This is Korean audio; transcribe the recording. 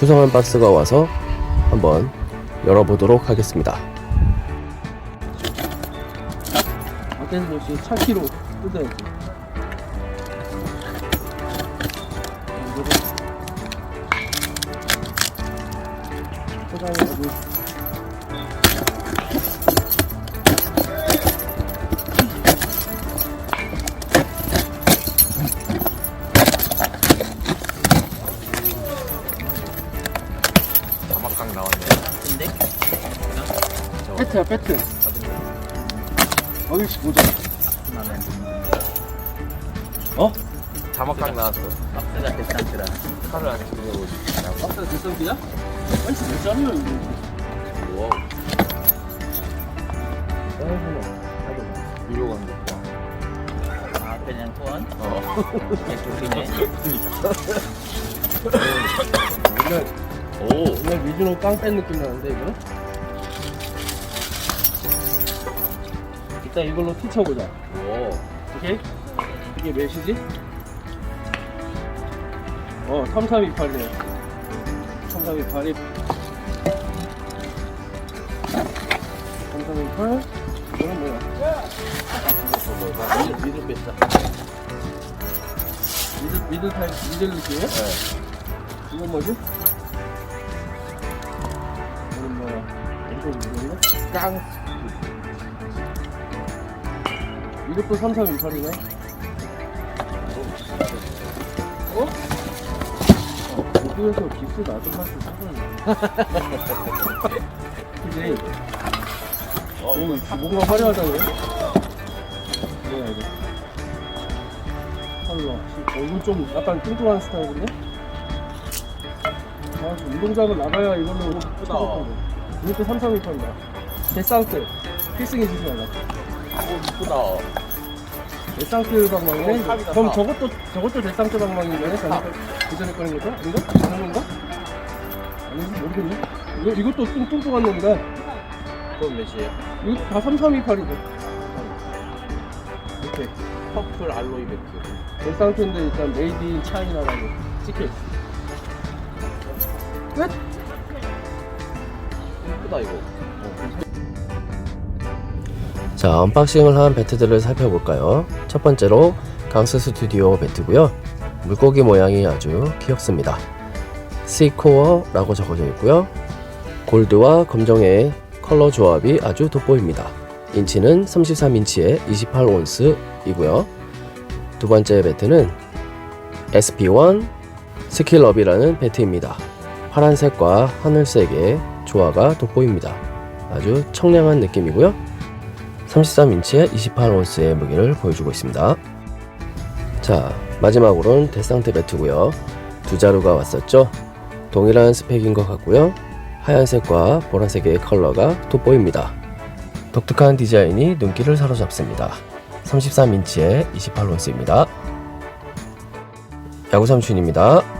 수성한 박스가 와서 한번 열어보도록 하겠습니다. 어떤 것이 차키로 뜯어야지. 자막강 나왔네. 배트야 배트. 어이씨 보자. 어? 자막강 나왔어. 박스가 대상트라. 칼을 안 치려고. 박스가 대성기야? 아이씨 몇 장이야 이거. 와우. 위로 간 거. 아, 그냥 소원? 어. 예쁘네. 옛날 오. 옛날 미즈노 깡뺀 느낌 나는데 이거? 일단 이걸로 티쳐보자. 오. 오케이? 이게 몇이지? 어, 3328이네. 3328이 3328 이거는 뭐야? 미드, 미드 뺐다. 미들, 미들 타입, 미들 느낌이야? 네. 이건 뭐지? 이건 뭐야? 이거 모르겠네? 깡. 이것도 3328이네? 기스 나도 할수 있어. 그지? 어, 뭔가 화려하다네? 뭐야, 이거? 컬러. 어, 이거 좀 약간 뚱뚱한 스타일인데? 아, 저 운동장을 나가야 이걸로 예쁘다. 이것도 3328이다. 데상트. 필승해 주지 말라. 오, 이쁘다. 데상트 방망이네? 어, 탑이다, 그럼 탑. 저것도, 저것도 데상트 방망이네? 전에, 그 전에 거는 거죠? 아닌가? 다른 건가? 아닌지 모르겠네. 이거, 이것도 뚱, 뚱뚱한 놈이다. 그건 몇이에요? 이거 다 3328이네. 이렇게. 퍼플 알로이 매트. 데상트인데 일단 메이드 인 차이나라고 찍혀 있어. 끝! 이쁘다, 이거. 자, 언박싱을 한 배트들을 살펴볼까요? 첫 번째로 강스 스튜디오 배트고요. 물고기 모양이 아주 귀엽습니다. C코어라고 적어져 있고요. 골드와 검정의 컬러 조합이 아주 돋보입니다. 인치는 33인치에 28온스 이고요. 두 번째 배트는 SP1 스킬럽이라는 배트입니다. 파란색과 하늘색의 조화가 돋보입니다. 아주 청량한 느낌이고요. 33인치에 28온스의 무게를 보여주고 있습니다. 자, 마지막으로는 데상트 배트고요. 두 자루가 왔었죠. 동일한 스펙인 것 같고요. 하얀색과 보라색의 컬러가 돋보입니다. 독특한 디자인이 눈길을 사로잡습니다. 33인치에 28온스입니다. 야구 삼촌입니다.